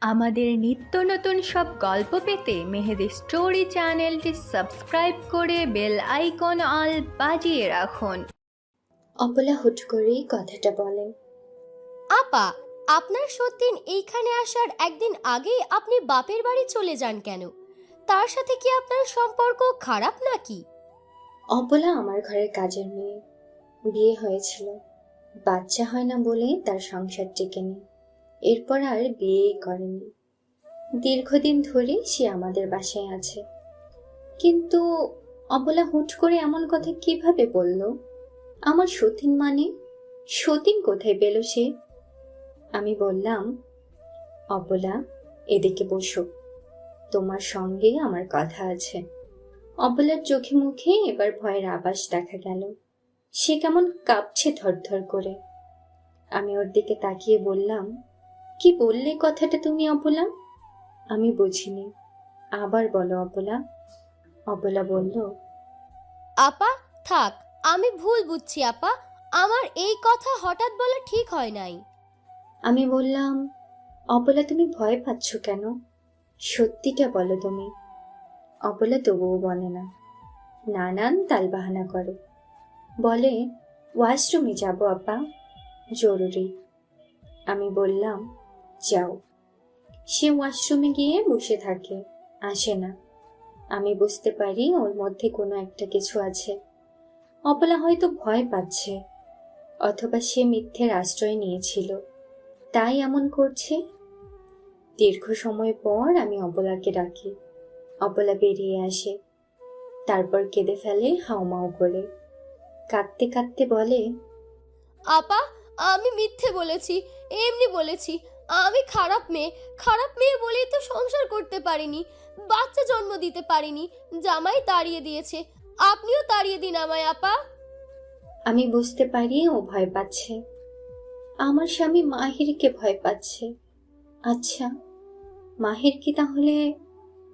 আমাদের নিত্য নতুন সব গল্প পেতে মেহেদি স্টোরি চ্যানেলটি সাবস্ক্রাইব করে বেল আইকন অল বাজিয়ে রাখুন। অপলা হুট করেই কথাটা বলে। আপা আপনার সত্যিন এইখানে আসার একদিন আগেই আপনি বাপের বাড়ি চলে যান কেন? তার সাথে কি আপনার সম্পর্ক খারাপ নাকি? অপলা আমার ঘরের কাজের মেয়ে। বিয়ে হয়েছিল। বাচ্চা হয় না বলে তার সংসার টেকেনি এরপর আর বিয়েই করেনি। দীর্ঘদিন ধরে সে আমাদের বাসায় আছে। কিন্তু অবলা হুট করে এমন কথা কীভাবে বলল? আমার সতীন মানে? সতীন কোথায় পেল সে? আমি বললাম, অবলা, এদিকে বসো। তোমার সঙ্গে আমার কথা আছে। অবলার চোখে মুখে এবার ভয়ের আভাস দেখা গেল। সে কেমন কাঁপছে থরথর করে। আমি ওর দিকে তাকিয়ে বললাম কি বললে কথাটা তুমি অবলা? আমি বুঝিনি। আবার বলো অবলা। অবলা বলল আপা থাক আমি ভুল বুঝছি আপা। আমার এই কথা হঠাৎ বলা ঠিক হয় নাই। আমি বললাম অবলা তুমি ভয় পাচ্ছ কেন? সত্যিটা বলো তুমি। অবলা তবুও বলে না। নানান তালবাহানা করে। বলে ওয়াশরুমে যাব আপা। জরুরি। আমি বললাম যাও। সে ওয়াশরুমে গিয়ে বসে থাকে, আসে না। আমি বুঝতে পারি ওর মধ্যে কোনো একটা কিছু আছে। অপলা হয়তো ভয় পাচ্ছে, অথবা সে মিথ্যের আশ্রয় নিয়েছিল। তাই এমন করছে। দীর্ঘ সময় পর আমি অবলাকে ডাকি। অবলা বেরিয়ে আসে। তারপর কেঁদে ফেলে হাউমাউ করে। কাঁদতে কাঁদতে বলে, আপা, আমি মিথ্যে বলেছি, এমনি বলেছি। আমি খারাপ মেয়ে খারাপ মেয়ে বলেই তো সংসার করতে পারিনি, বাচ্চা জন্ম দিতে পারিনি, জামাই তাড়িয়ে দিয়েছে, আপনিও তাড়িয়ে দিন আমায়, আপা। আমি বুঝতে পারি ও ভয় পাচ্ছে। আমার স্বামী মাহিরকে ভয় পাচ্ছে। আচ্ছা মাহির কি তাহলে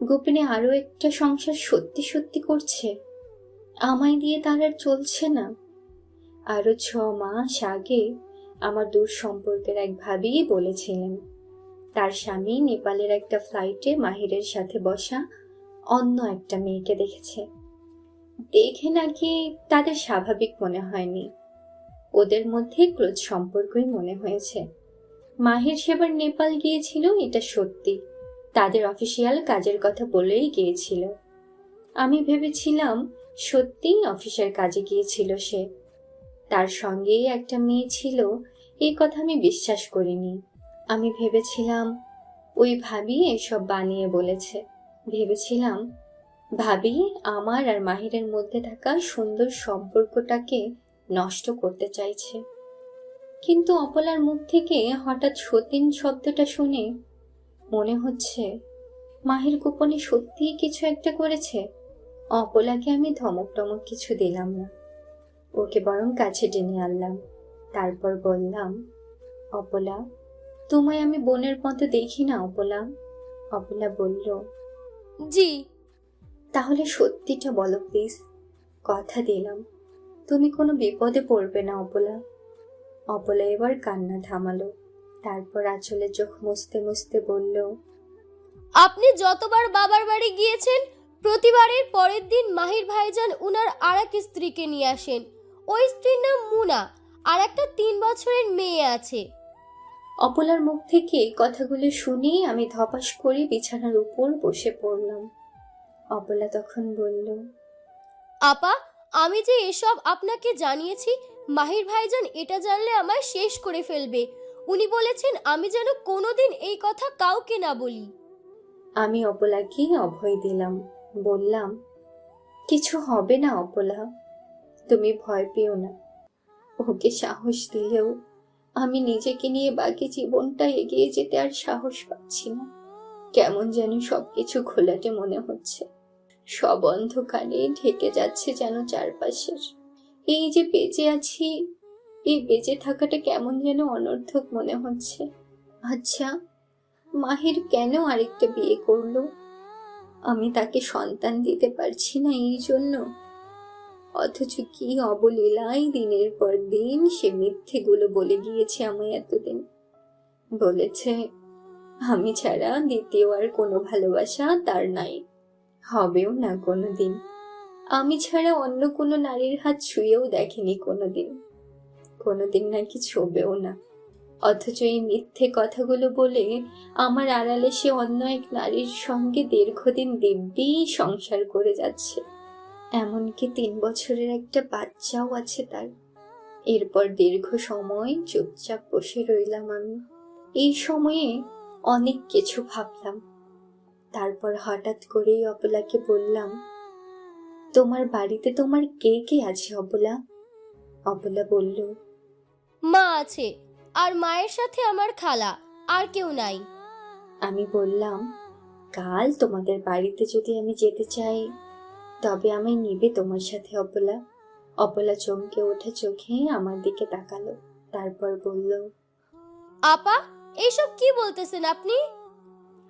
গোপনে আরও একটা সংসার সত্যি সত্যি করছে? আমায় দিয়ে তার আর চলছে না। আরও ছ মাস আগে আমার দূর সম্পর্কের এক ভাবি বলেছিলেন, তার স্বামী নেপালের একটা ফ্লাইটে মাহিরের সাথে বসা অন্য একটা মেয়েকে দেখেছে। দেখে নাকি তাদের স্বাভাবিক মনে হয়নি। ওদের মধ্যে ক্লোজ সম্পর্কই মনে হয়েছে। মাহির সেবার নেপাল গিয়েছিল, এটা সত্যি। তাদের অফিসিয়াল কাজের কথা বলেই গিয়েছিল। আমি ভেবেছিলাম সত্যিই অফিসের কাজে গিয়েছিল সে। তার সঙ্গেই একটা মেয়ে ছিল এই কথা আমি বিশ্বাস করিনি। আমি ভেবেছিলাম, ওই ভাবি এসব বানিয়ে বলেছে। ভেবেছিলাম, ভাবি আমার আর মাহিরের মধ্যে থাকা সুন্দর সম্পর্কটাকে নষ্ট করতে চাইছে। কিন্তু অপলার মুখ থেকে হঠাৎ সতীন শব্দটা শুনে মনে হচ্ছে, মাহির গোপনে সত্যিই কিছু একটা করেছে। অপলাকে আমি ধমক টমক কিছু দিলাম না। ওকে বরং কাছে টেনে আনলাম। তারপর বললাম অপলা তোমায় আমি বোনের মতো দেখি না অপলা? অপলা বলল জি। তাহলে সত্যিটা বলো প্লিজ। কথা দিলাম তুমি কোনো বিপদে পড়বে না অপলা। অপলা এবার কান্না থামালো তারপর আঁচলে চোখ মুছতে মুছতে বলল আপনি যতবার বাবার বাড়ি গিয়েছেন প্রতিবারের পরের দিন মাহির ভাইজান উনার আর এক স্ত্রীকে নিয়ে আসেন। ওই স্ত্রীর নাম মুনা। আর একটা তিন বছরের মেয়ে আছে। অপলার মুখ থেকে কথাগুলো শুনে আমি ধপাস করে বিছানার উপর বসে পড়লাম। অপলা তখন বলল আপা আমি যে এসব আপনাকে জানিয়েছি মাহির ভাইজান এটা জানলে আমায় শেষ করে ফেলবে। উনি বলেছেন আমি যেন কোনোদিন এই কথা কাউকে না বলি। আমি অপলাকে অভয় দিলাম বললাম কিছু হবে না অপলা তুমি ভয় পেও না। ওকে সাহস দিলেও আমি নিজেকে নিয়ে বাকি জীবনটা এগিয়ে যেতে আর সাহস পাচ্ছি না। কেমন যেন সবকিছু খোলাটে মনে হচ্ছে। সব অন্ধকারে ঢেকে যাচ্ছে যেন চারপাশের। এই যে বেঁচে আছি, এই বেঁচে থাকাটা কেমন যেন অনর্থক মনে হচ্ছে। আচ্ছা মাহির কেন আরেকটা বিয়ে করল? আমি তাকে সন্তান দিতে পারছি না এই জন্য। অথচ কি অবলীলায় দিনের পর দিন সে মিথ্যেগুলো বলে গিয়েছে আমায় এতদিন। বলেছে, আমি ছাড়া দ্বিতীয় আর কোনো ভালোবাসা তার নাই, হবেও না কোনোদিন আমি ছাড়া অন্য কোনো নারীর হাত ছুঁয়েও দেখেনি কোনোদিন কোনোদিন নাকি ছবেও না। অথচ এই মিথ্যে কথাগুলো বলে আমার আড়ালে সে অন্য এক নারীর সঙ্গে দীর্ঘদিন দিব্যি সংসার করে যাচ্ছে। এমনকি তিন বছরের একটা বাচ্চাও আছে তার। এরপর দীর্ঘ সময় চুপচাপ বসে রইলাম আমি। এই সময়ে অনেক কিছু ভাবলাম। তারপর হঠাৎ করেই অপলাকে বললাম তোমার বাড়িতে তোমার কে কে আছে অবলা? অবলা বলল মা আছে আর মায়ের সাথে আমার খালা আর কেউ নাই। আমি বললাম কাল তোমাদের বাড়িতে যদি আমি যেতে চাই তবে আমায় নিবে তোমার সাথে অপলা। অপলা চমকে ওঠে চোখে আমার দিকে তাকালো তারপর বলল আপা এইসব কি বলতেছেন আপনি?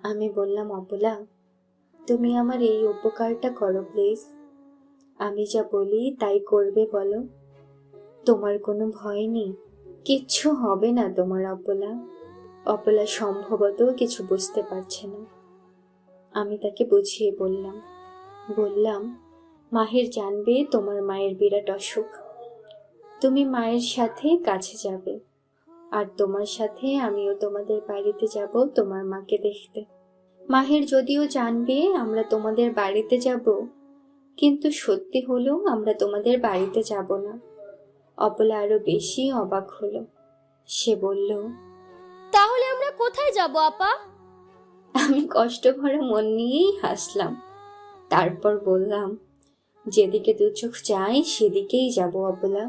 আমি বললাম অপলা তুমি আমার এই উপকারটা করো প্লিজ। আমি যা বলি তাই করবে বলো। তোমার কোনো ভয় নেই কিচ্ছু হবে না তোমার অপলা। অপলা সম্ভবত কিছু বুঝতে পারছে না। আমি তাকে বুঝিয়ে বললাম বললাম মাহের জানবে তোমার মায়ের বিরাট অসুখ। তুমি মায়ের সাথে কাছে যাবে আর তোমার সাথে আমিও তোমাদের বাড়িতে যাব তোমার মাকে দেখতে। মাহের যদিও জানবে আমরা তোমাদের বাড়িতে যাব কিন্তু সত্যি হলো আমরা তোমাদের বাড়িতে যাব না। অপলা আরও বেশি অবাক হলো। সে বলল তাহলে আমরা কোথায় যাব আপা? আমি কষ্ট ভরা মন নিয়েই হাসলাম। তারপর বললাম যেদিকে দু চোখ চাই সেদিকেই যাব অবলা